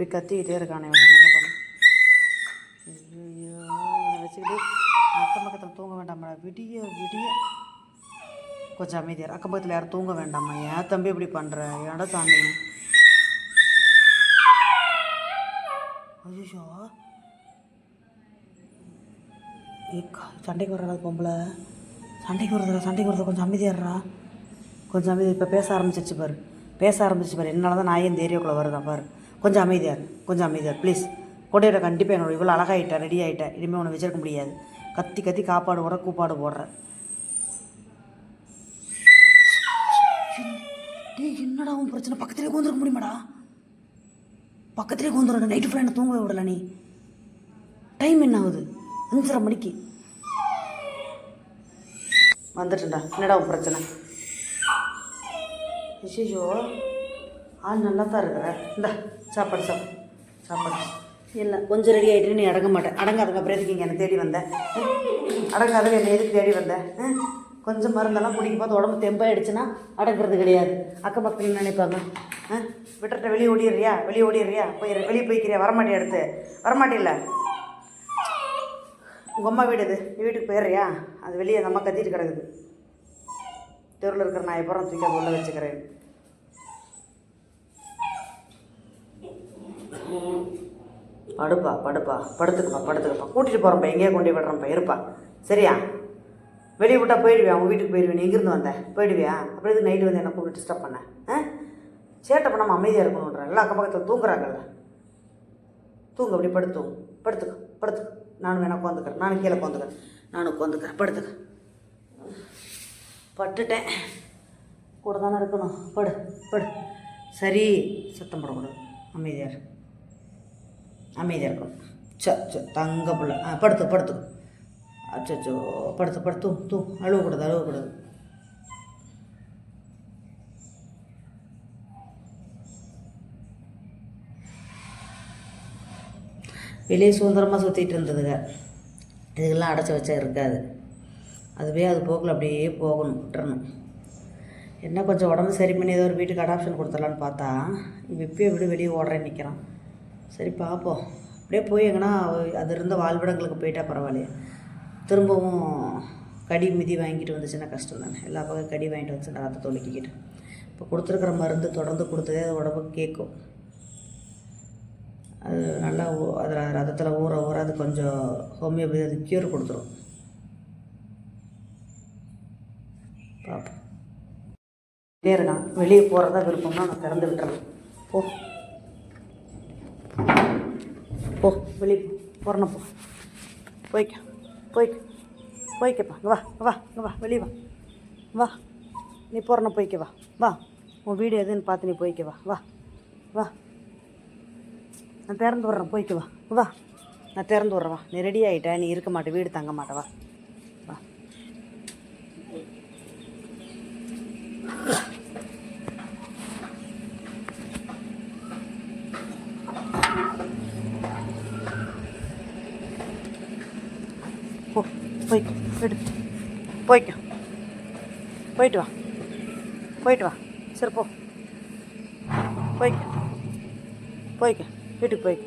இப்படி கத்திக்கிட்டே இருக்கானே இவன். என்னங்க பண்ண? ஐயோ வச்சுக்கிட்டு அக்கம் பக்கத்தில் தூங்க வேண்டாம்மா விடிய விடிய. கொஞ்சம் அமைதியார் அக்கம் பக்கத்தில் யாரும் தூங்க வேண்டாமா ஏன் தம்பி இப்படி பண்ணுற ஏன்டா சாமி ஐயோ ஏக்கா சண்டைக்கு வர்றா பொம்பளை. சண்டைக்கு வருதுடா சண்டைக்கு வருது கொஞ்சம் அமைதியாடுறா கொஞ்சம் அமைதி. இப்போ பேச ஆரம்பிச்சிருச்சு பாரு. பேச ஆரம்பிச்சு பாரு. என்னால் தான் நான் ஏன் ஏரியாக்குள்ளே வருதான் பாரு. கொஞ்சம் அமைதியார் கொஞ்சம் அமைதியார் ப்ளீஸ் கொடையோட கண்டிப்பாக என்னோட இவ்வளோ அழகாகிட்டேன் ரெடி ஆகிட்டேன் இனிமேல் உன்னை வச்சிருக்க முடியாது. கத்தி கத்தி காப்பாடு போடுற கூப்பாடு போடுற. டேய் என்னடா உன் பிரச்சனை? பக்கத்துலேயே கொந்துருக்க முடியுமாடா? பக்கத்துலேயே கொந்துடும் நைட்டு ஃபுல்லாக என்ன தூங்கவே விடல நீ. டைம் என்ன ஆகுது? அஞ்சரை மணிக்கு. வந்துட்டேன்டா. என்னடா உன் பிரச்சனை? ஐயோ ஆள் நல்லா தான் இருக்கிற. இந்த. சாப்பாடு சாப்பிடு சாப்பாடு. இல்லை கொஞ்சம் ரெடி ஆகிட்டு நீ அடங்க மாட்டேன் அடங்காதுங்க அப்புறம் எதுக்கு இங்கே என்னை தேடி வந்தேன் அடங்காதுங்க என்னை எதுக்கு தேடி வந்தேன் கொஞ்சம் மருந்தெல்லாம் குடிக்க பார்த்து உடம்பு தெம்பாயிடுச்சுன்னா அடங்குறது கிடையாது. அக்கம் பக்கத்தில் நினைப்பாங்க? ஆ விட்டுட்ட வெளியே ஓடிடுறியா? வெளியே ஓடிடுறியா? போய் வெளியே போய்க்கிறியா? வரமாட்டியா எடுத்து வரமாட்டில்ல? உங்கள் அம்மா வீடு இது வீட்டுக்கு போயிடுறியா? அது வெளியே அந்த அம்மா கத்திட்டு கிடக்குது. தெருவில் இருக்கிற நான் எப்பறம் தூக்கி உள்ளே உள்ள வச்சுக்கிறேன். படுப்பா படுப்பா. படுத்துக்கப்பா படுத்துக்கப்பா. கூட்டிகிட்டு போகிறேன்ப்பா எங்கேயே கொண்டு விடுறப்பா இருப்பா. சரியா? வெளியே விட்டா போயிடுவியா? உங்கள் வீட்டுக்கு போயிடுவேன் நீ எங்கேருந்து வந்த? போயிடுவியா? அப்படி இது நைட்டு வந்து என்ன கூப்பிட்டு டிஸ்டர்ப் பண்ண? ஆ? சேட்டை பண்ணாமல் அமைதியாக இருக்கணுன்ற எல்லா அக்கம் பக்கத்தில் தூங்குறாங்கல்ல. தூங்க அப்படி படுத்து படுத்துக்க படுத்துக்க. நானும் வேணா உட்காந்துக்கிறேன். நானும் கீழே உட்காந்துக்கிறேன். நானும் உட்காந்துக்கிறேன். படுத்துக்க. பட்டுட்டேன். கூட தானே இருக்கணும். படு படு. சரி. சத்தம் போடக்கூடாது. அமைதியாக இரு. அமைதியாக இருக்கணும். சோ சோ தங்க பிள்ளை. ஆ படுத்து படுத்து. அச்சோ படுத்து படுத்து தூ அழுவக்கூடாது அழுவக்கூடாது. வெளியே சுதந்திரமாக சுற்றிட்டு இருந்ததுங்க. இதுக்கெல்லாம் அடைச்சி வச்சா இருக்காது. அதுவே அது போக்கில் அப்படியே போகணும் விட்டுறணும். என்ன கொஞ்சம் உடம்பு சரி பண்ணி ஏதோ ஒரு வீட்டுக்கு அடாப்ஷன் கொடுத்துடலான்னு பார்த்தா இப்போ இப்பயே வெளியே ஓடுறேன்னு நிற்கிறான் சரி பார்ப்போம் அப்படியே போய் எங்கன்னா அது இருந்த வாழ்விடங்களுக்கு போயிட்டா பரவாயில்லையே. திரும்பவும் கடி மிதி வாங்கிட்டு வந்துச்சுன்னா கஷ்டம் தானே எல்லா பக்கம் கடி வாங்கிட்டு வந்துச்சுன்னா ரத்தத்தை ஒழுக்கிக்கிட்டு இப்போ கொடுத்துருக்குற மருந்து தொடர்ந்து கொடுத்ததே அது உடம்புக்கு கேட்கும் அது நல்லா ஊ- அதில் ரத்தத்தில் ஊற ஊற அது கொஞ்சம் ஹோமியோபதி அது க்யூர் கொடுத்துரும். பார்ப்போம் இருக்கான் வெளியே போகிறதா விருப்பம்னா நான் திறந்து விட்டுறேன். போ. போ வெளியே போ போ. போய்க்க போய்க்க போய்க்கப்பா. இங்கே வா வா இங்கே வா வெளியே வா. வா. நீ போகிறன போய்க்க வா. வா. உன் வீடு எதுன்னு பார்த்து நீ போய்க்க வா. வா. வா. நான் திறந்து விட்றேன். போய்க்க வா. வா. நான் திறந்து விட்றேன். வா. நீ ரெடி ஆகிட்ட நீ இருக்க மாட்டே. வீடு தங்க மாட்டேன் வா போ போய்க்க விடு போய்க்க. போயிட்டு வா. போயிட்டு வா. சரி போ. போய்க்க. போய்க்க. வீட்டுக்கு போய்க்க.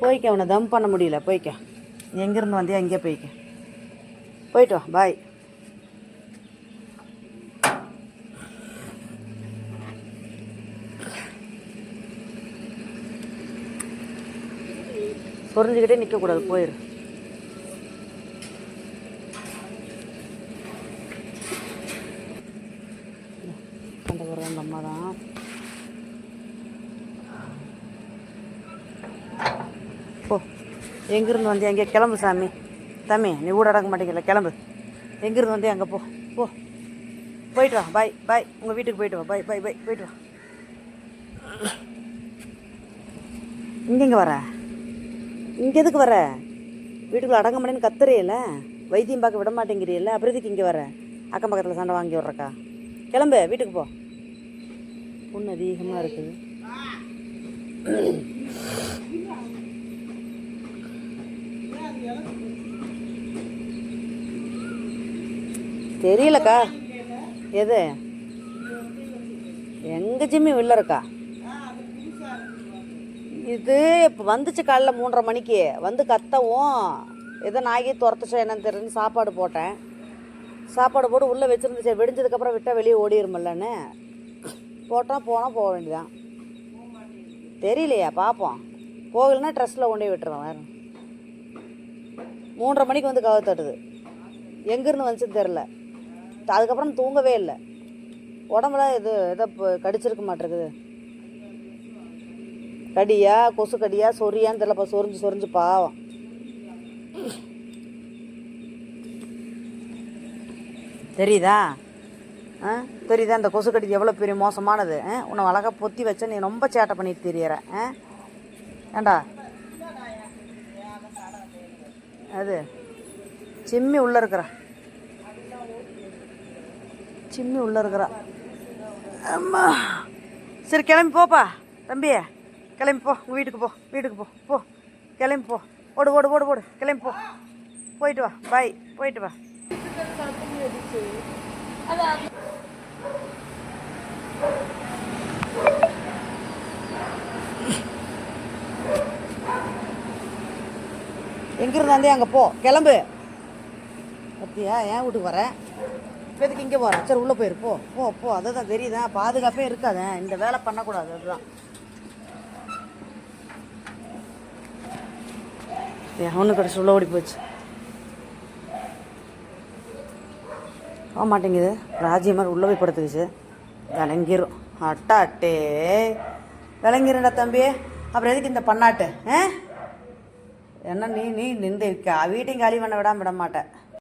போய்க்க அவனை தம் பண்ண முடியல. போய்க்க. எங்கேருந்து வந்தியா அங்கேயே போய்க்க. போயிட்டு வா. பாய் சொரிஞ்சுக்கிட்டே நிற்கக்கூடாது போயிடு அந்த ஒரு அந்த அம்மா தான் போ எங்கேருந்து வந்து எங்கே கிளம்பு சாமி? தம்பி நீ ஊட அடங்க மாட்டேங்கல கிளம்பு. எங்கேருந்து வந்து அங்கே போ போ. போயிட்டு வா பாய் பாய் உங்கள் வீட்டுக்கு போயிட்டு வா பாய் பாய் பாய் போயிட்டு வா. இங்கே இங்கே வர? இங்கே எதுக்கு வர? வீட்டுக்குள்ளே அடங்க மாட்டேன்னு கத்துறையில? வைத்தியம் பார்க்க விட மாட்டேங்கிறீல்ல அப்புறம் எதுக்கு இங்கே வர? அக்கம் பக்கத்தில் சண்டை வாங்கி விட்றக்கா? கிளம்பு வீட்டுக்கு போ. பொண்ணு அதிகமாக இருக்குது. தெரியலக்கா. எது? எங்க ஜிம்மி உள்ள இருக்கா? இது இப்போ வந்துச்சு காலைல மூன்றரை மணிக்கு. வந்து கத்தவும். ஏதோ நாயகி துரத்துச்சோ என்னன்னு தெரியுன்னு சாப்பாடு போட்டேன். சாப்பாடு போட்டு உள்ளே வச்சுருந்துச்சு. வெடிஞ்சதுக்கப்புறம் விட்டால் வெளியே ஓடிருமில்லன்னு. போட்டால் போனால் போக வேண்டியதான் தெரியலையா பார்ப்போம் போகலைன்னா ட்ரெஸ்ஸில் கொண்டு போய் விட்டுருவேன் வேறு. மூன்றரை மணிக்கு வந்து கதவை தட்டுது. எங்கேருந்து வந்துச்சுன்னு தெரில அதுக்கப்புறம் தூங்கவே இல்லை. உடம்புல இது எதோ இப்போ கடிச்சிருக்க மாட்டேருக்குது கடியா கொசு கடியா சொரியான்னு தெரியலப்பா சொரிஞ்சு சொரிஞ்சு பாவம். தெரியுதா? ஆ? தெரியுதா? இந்த கொசு கடி எவ்வளோ பெரிய மோசமானது? ஆ? உன்னை அழகாக பொத்தி வச்ச நீ ரொம்ப சேட்டை பண்ணிட்டு தெரியற. ஆ? ஏண்டா? அது. சிம்மி உள்ளே இருக்கிறா. சிம்மி உள்ளே இருக்கிறா. அம்மா. சரி கிளம்பி போப்பா தம்பி கிளம்பி போ. உங்கள் வீட்டுக்கு போ வீட்டுக்கு போ. போ. கிளம்பி போ. ஓடு ஓடு ஓடு ஓடு. கிளம்பி போ. போயிட்டு வா. பாய் போயிட்டு வா. எங்கே இருந்தாந்தே அங்கே போ. கிளம்பு. பத்தியா? ஏன் வீட்டுக்கு வரேன் இப்போதுக்கு இங்கே போகிறேன் சரி உள்ளே போயிரு. போ. போ போ. அதை தான் தெரியுதா? பாதுகாப்பே இருக்காதேன் இந்த வேலை பண்ணக்கூடாது. அதுதான். ஏன் ஒன்று கிடச்சி உள்ள ஓடி போச்சு. போக மாட்டேங்குது. ராஜ்ய மாதிரி உள்ளே போய் படுத்துக்குச்சு. விளங்கிரும். அட்டா அட்டே விளங்கிருண்டா தம்பி. அப்புறம் எதுக்கு இந்த பண்ணாட்டு? ஆ? என்ன நீ நீ இந்த க- வீட்டையும் காலி பண்ண விடாம விட மாட்டேன்